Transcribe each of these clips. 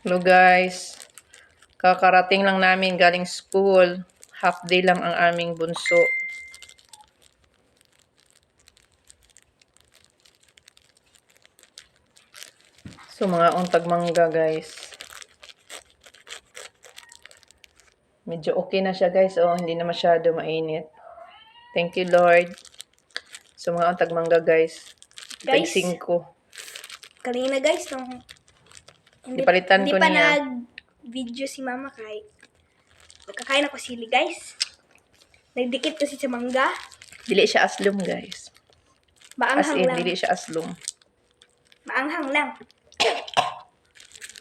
Hello guys. Kakarating lang namin galing school. Half day lang ang aming bunso. So mga untag mangga guys. Medyo okay na siya guys. Oh, hindi na masyado mainit. Thank you Lord. So mga untag mangga guys. Tag Guys. 5. Kanina guys, nung Ipalitan hindi ko pa niya. nag-video si mama kay nagkakain ako sili guys. Nagdikit kasi sa mangga. Dili siya aslum guys. As Maanghang in, lang. dili siya aslum. Maanghang lang.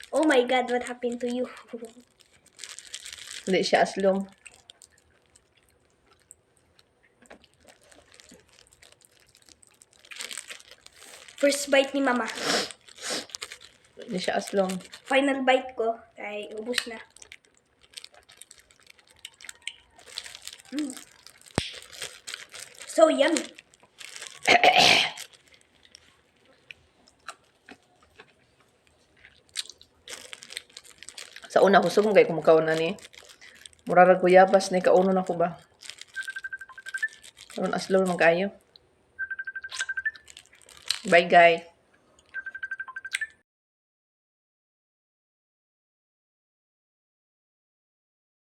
Oh my God, what happened to you? Dili siya aslum. First bite ni mama. Dili siya aslum. Final bite ko. Kay ubus na. Mm. So yummy. Sa una ko sugong kay kumakaon na ni. Murarag kuyabas na kauno na ko ba. Karon aslom man kayo. Bye guys.